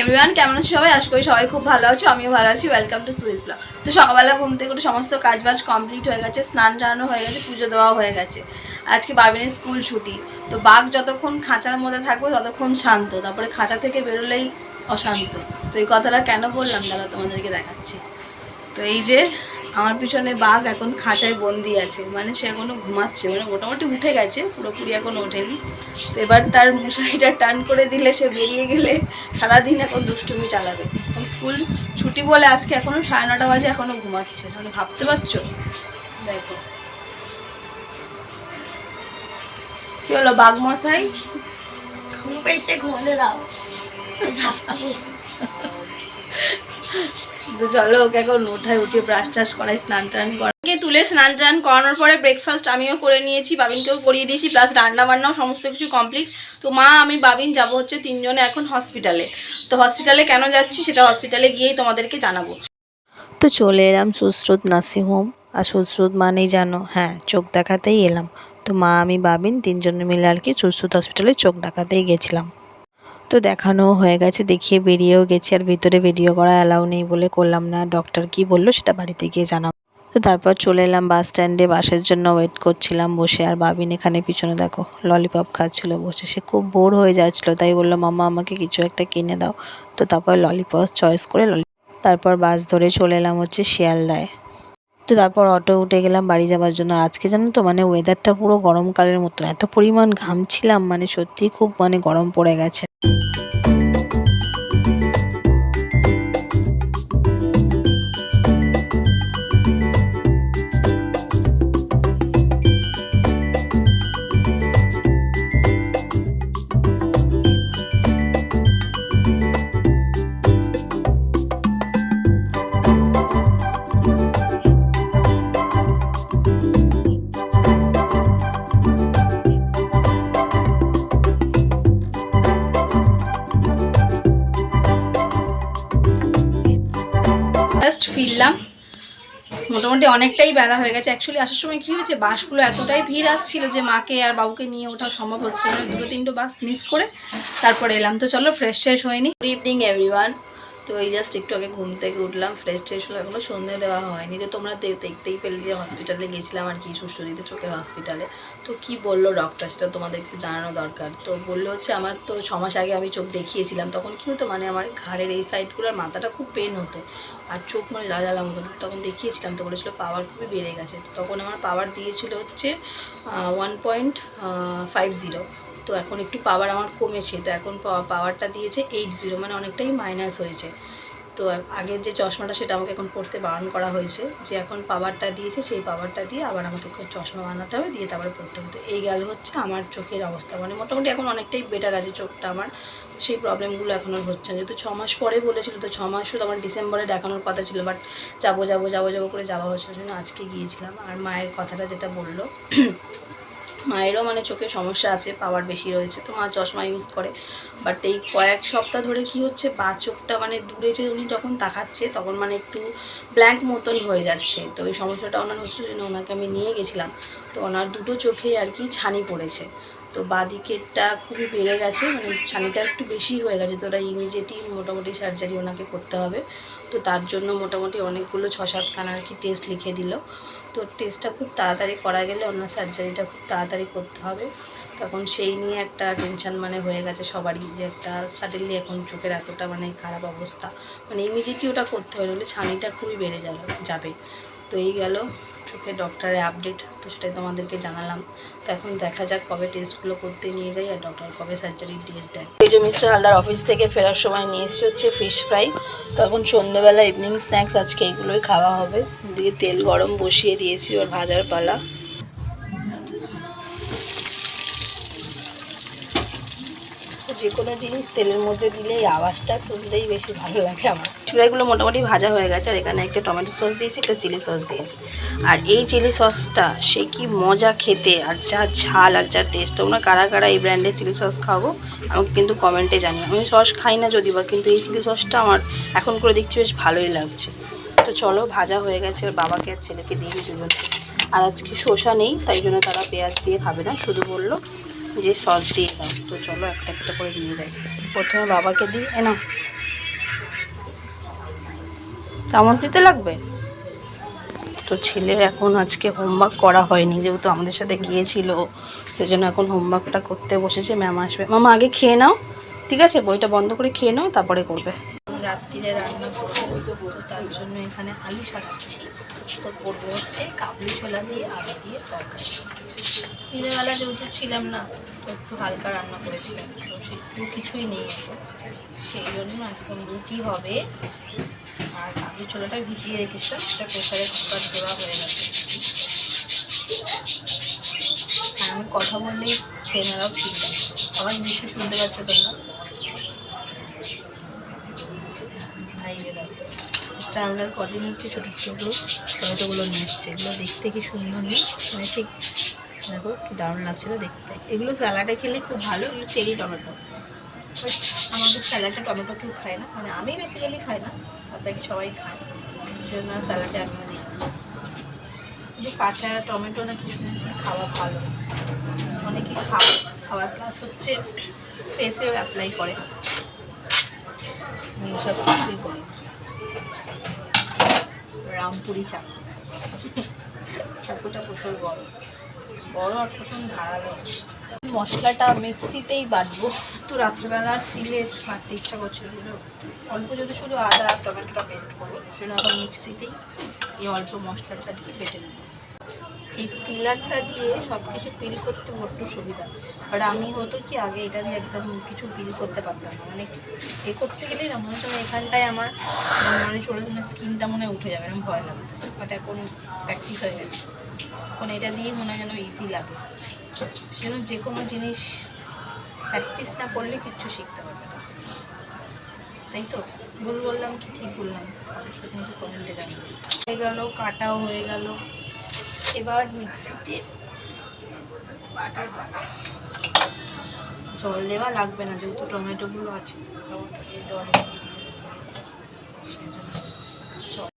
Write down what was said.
Everyone কেমন আছো সবাই? আশা করি সবাই খুব ভালো আছো, আমিও ভালো আছি। ওয়েলকাম টু সুইস ব্লগ তো সকালবেলা ঘুম থেকে উঠে সমস্ত কাজ বাজ কমপ্লিট হয়ে গেছে, স্নান টানো হয়ে গেছে, পুজো দেওয়া হয়ে গেছে। আজকে বাবিনের স্কুল ছুটি। তো বাঘ যতক্ষণ খাঁচার মধ্যে থাকবে, ততক্ষণ শান্ত। তারপরে খাঁচা থেকে বেরোলেই অশান্ত। তো এই কথাটা কেন বললাম, দাদা, তোমাদেরকে দেখাচ্ছি। তো এই যে আমার পিছনে বাঘ এখন খাঁচায় বন্দি আছে। মানে সে এখনও ঘুমাচ্ছে। মানে মোটামুটি উঠে গেছে, পুরোপুরি এখন ওঠেনি। তো এবার তার মশারিটা টান করে দিলে সে বেরিয়ে গেলে সারাদিন এখন দুষ্টুমি চালাবে। এখন স্কুল ছুটি বলে আজকে এখনও সাড়ে নটা বাজে এখনও ঘুমাচ্ছে। মানে ভাবতে পারছ? দেখো। কি হলো বাঘ মশাই? ঘুম পেয়েছে ঘুমলে দাও। ঝাপটাবো তো চলো ওকে এখন উঠায় উঠিয়ে ব্রাশ টাশ করাই, স্নান টান করাকে তুলে স্নান টান করানোর পরে ব্রেকফাস্ট আমিও করে নিয়েছি, বাবিনকেও করিয়ে দিয়েছি প্লাস রান্না বান্নাও সমস্ত কিছু কমপ্লিট তো মা, আমি, বাবিন যাব হচ্ছে তিনজনে এখন হসপিটালে তো হসপিটালে কেন যাচ্ছি সেটা হসপিটালে গিয়েই তোমাদেরকে জানাব। তো চলে এলাম সুশ্রুত নার্সিং হোম আর সুশ্রুত মানেই জানো হ্যাঁ চোখ দেখাতেই এলাম। তো মা, আমি, বাবিন তিনজনে মিলে আর কি সুশ্রুত হসপিটালে চোখ দেখাতেই গেছিলাম। তো দেখানো হয়ে গেছে, দেখিয়ে বেরিয়েও গেছি আর ভিতরে ভিডিও করা অ্যালাউ নেই বলে করলাম না। ডক্টর কি বলল সেটা বাড়িতে গিয়ে জানাব। তো তারপর চলে এলাম বাস স্ট্যান্ডে বাসের জন্য ওয়েট করছিলাম বসে আর বাবিন এখানে পিছনে দেখো ললিপপ খাচ্ছিল বসে। সে খুব বোর হয়ে যাচ্ছিল, তাই বলল মামা আমাকে কিছু একটা কিনে দাও। তো তারপর ললিপপ চয়েস করে ললি তারপর বাস ধরে চলে এলাম হচ্ছে শিয়ালদায়। তো তারপর অটো উঠে গেলাম বাড়ি যাওয়ার জন্য। আজকে জানো তো মানে ওয়েদারটা পুরো গরমকালের মতন। এত পরিমাণ ঘামছিলাম মানে সত্যি খুব মানে গরম পড়ে গেছে। Música জাস্ট ফিরলাম। মোটামুটি অনেকটাই বেলা হয়ে গেছে। অ্যাকচুয়ালি আসার সময় কী হয়েছে, বাসগুলো এতটাই ভিড় আসছিল যে মাকে আর বাবুকে নিয়ে ওঠা সম্ভব হচ্ছিল দুটো তিনটে বাস মিস করে তারপরে এলাম। তো চলো ফ্রেশ ট্রেশ হয়নি গুড ইভিনিং এভরিওয়ান তো এই জাস্ট একটু আগে ঘুম থেকে উঠলাম ফ্রেশ ট্রেশ হলো, এখনও সন্ধে দেওয়া হয়নি। তো তোমরা দেখতেই পেলে যে হসপিটালে গেছিলাম আর কি সুস্থদিতে চোখের হসপিটালে তো কি বলল ডক্টর সেটা তোমাদের একটু জানানো দরকার। তো বলল হচ্ছে, আমার তো ছ মাস আগে আমি চোখ দেখিয়েছিলাম, তখন কী হতো মানে আমার ঘাড়ের এই সাইডগুলোর মাথাটা খুব পেন হতো। আর চোখ মানে জ্বালা মতো তখন দেখিয়েছিলাম, তো বলেছিলো পাওয়ার খুবই বেড়ে গেছে। তখন আমার পাওয়ার দিয়েছিল হচ্ছে ওয়ান পয়েন্ট ফাইভ জিরো তো এখন একটু পাওয়ার আমার কমেছে তো এখন পাওয়ারটা দিয়েছে এইট জিরো মানে অনেকটাই মাইনাস হয়েছে। তো আগের যে চশমাটা সেটা আমাকে এখন পড়তে বারণ করা হয়েছে যে এখন পাওয়ারটা দিয়েছে সেই পাওয়ারটা দিয়ে আবার আমাকে চশমা বানাতে হবে দিয়ে তারপরে পড়তে হবে। তো এই গেল হচ্ছে আমার চোখের অবস্থা। মানে মোটামুটি এখন অনেকটাই বেটার আছে চোখটা আমার। সেই প্রবলেমগুলো এখন আর হচ্ছে না। যেহেতু ছ মাস পরে বলেছিল তো ছ মাস শুধু আমার ডিসেম্বরে দেখানোর কথা ছিল বাট যাব যাব যাব যাব করে যাওয়া হচ্ছে না, জন্য আজকে গিয়েছিলাম। আর মায়ের কথাটা যেটা বলল মায়েরও মানে চোখে সমস্যা আছে, পাওয়ার বেশি রয়েছে, তো মা চশমা ইউজ করে। বাট এই কয়েক সপ্তাহ ধরে কি হচ্ছে, বা চোখটা মানে দূরে যে উনি যখন তাকাচ্ছে, তখন মানে একটু ব্ল্যাঙ্ক মতন হয়ে যাচ্ছে। তো এই সমস্যাটা ওনার হচ্ছিল জন্য ওনাকে আমি নিয়ে গেছিলাম। তো ওনার দুটো চোখেই আর কি ছানি পড়েছে। তো বাদিকেরটা খুবই বেড়ে গেছে মানে ছানিটা একটু বেশি হয়ে গেছে, তো ওরা ইমিডিয়েটলি মোটামুটি সার্জারি ওনাকে করতে হবে। তো তার জন্য মোটামুটি অনেকগুলো ছ সাতখানা আর কি টেস্ট লিখে দিল। তো টেস্টটা খুব তাড়াতাড়ি করা গেলে অন্য সার্জারিটা খুব তাড়াতাড়ি করতে হবে। তখন সেই নিয়ে একটা টেনশান মানে হয়ে গেছে সবারই যে একটা সাডেনলি এখন চোখের এতটা মানে খারাপ অবস্থা। মানে ইমিডিয়েটলি ওটা করতে হবে বলে ছানিটা খুবই বেড়ে যাবে যাবে। তো এই গেল। চোখের ডক্টরের আপডেট তো সেটাই তোমাদেরকে জানালাম। তো এখন দেখা যাক কবে টেস্টগুলো করতে নিয়ে যাই আর ডক্টর কবে সার্জারি ডেট দেয়। এই যে মিস্টার হালদার অফিস থেকে ফেরার সময় নিয়ে এসেছে হচ্ছে ফিশ ফ্রাই তো এখন সন্ধ্যেবেলা ইভিনিং স্ন্যাক্স আজকে এগুলোই খাওয়া হবে। দিয়ে তেল গরম বসিয়ে দিয়েছি ওর ভাজার পালা। যে কোনো জিনিস তেলের মধ্যে দিলে এই আওয়াজটা শুনতেই বেশি ভালো লাগে আমার। চুড়াইগুলো মোটামুটি ভাজা হয়ে গেছে আর এখানে একটা টমেটো সস দিয়েছি, একটা চিলি সস দিয়েছি। আর এই চিলি সসটা সে কি মজা খেতে আর যা ঝাল আর যা টেস্ট তোমরা কারা কারা এই ব্র্যান্ডের চিলি সস খাব আমাকে কিন্তু কমেন্টে জানিও। আমি সস খাই না যদি বা, কিন্তু এই চিলি সসটা আমার এখন করে দেখছি বেশ ভালোই লাগছে। তো চলো, ভাজা হয়ে গেছে আর বাবাকে আর ছেলেকে দিয়ে দিতে আর আজকে শসা নেই, তাই জন্য তারা পেঁয়াজ দিয়ে খাবে না, শুধু বলল। যে সস দিয়ে দাও। তো চলো একটা একটা করে নিয়ে যাই। প্রথমে বাবাকে দিই, এ নাও। চামচ দিতে লাগবে? তো ছেলের এখন আজকে হোমওয়ার্ক করা হয়নি, যেহেতু আমাদের সাথে গিয়েছিল। সেই জন্য এখন হোমওয়ার্কটা করতে বসেছে ম্যাম আসবে। মামা, আগে খেয়ে নাও। ঠিক আছে, বইটা বন্ধ করে খেয়ে নাও, তারপরে করবে। রাত্রিরে রান্না করব তার জন্য এখানে আলু সারাচ্ছি। তো করব হচ্ছে কাবলি ছোলা দিয়ে আলু দিয়ে তরকারি। দিনেরবেলা যেহেতু ছিলাম না, তো একটু হালকা রান্না করেছিলাম, তো সেটু কিছুই নেই এখন। সেই জন্য এখন রুটি হবে। আর কাবলি ছোলাটা ভিজিয়ে রেখেছিলাম, সেটা প্রেসারে কুকার দেওয়া হয়ে গেছে। আর আমি কথা বললেই ট্রেনারাও ঠিক আবার নিশ্চয়ই শুনতে পাচ্ছ তোমরা ভাই দেখো স্টারলার কদিন হচ্ছে ছোটো ছোটো টমেটোগুলো নিয়ে এগুলো দেখতে কি সুন্দর নেই? মানে ঠিক দেখো, কি দারুণ লাগছিল দেখতে? এগুলো স্যালাডে খেলে খুব ভালো, এগুলো চেরি টমেটো আমাদের স্যালাডে টমেটো কেউ খায় না। মানে আমি বেসিক্যালি খাই না আর বাকি সবাই খায়। জন্য স্যালাডে আমি দিই। না কিন্তু কাঁচা টমেটো নাকি শুনেছি? খাওয়া ভালো। অনেকে খাওয়া খাওয়ার প্লাস হচ্ছে ফেসেও অ্যাপ্লাই করে। আমি এসব কিছুই করি না। রামপুরি চাকু। চাকুটা প্রচুর বড়। বড় আর প্রচুর ধারালো। মশলাটা মিক্সিতেই বাটবো। তো রাত্রিবেলা সিলে বাটতে ইচ্ছা করছিল অল্প যদি শুধু আদা আর টমেটোটা পেস্ট করব সেটা আবার মিক্সিতেই এই অল্প মশলাটা দিয়ে বেটে নেব। এই পিলারটা দিয়ে সব কিছু পিল করতে বড্ড সুবিধা। আর আমি হতো কি, আগে এটা দিয়ে একদম কিছু পিল করতে পারতাম না। মানে এ করতে গেলেই না, মনে হয় এখানটায় আমার মানে চলে স্কিনটা মনে হয় উঠে যাবে এরকম ভয় লাগতো বাট এখন প্র্যাকটিস হয়ে গেছে। এখন এটা দিয়ে মনে হয় যেন ইজি লাগে। যেন যে কোনো জিনিস প্র্যাকটিস না করলে কিচ্ছু শিখতে পারবে না। তাই তো? ভুল বললাম কি, ঠিক বললাম। অবশ্যই কিন্তু কমেন্টে জানাবে। হয়ে গেল, কাটাও হয়ে গেল। এবার মিক্সিতে জল দেওয়া লাগবে না যেহেতু টমেটোগুলো আছে। জল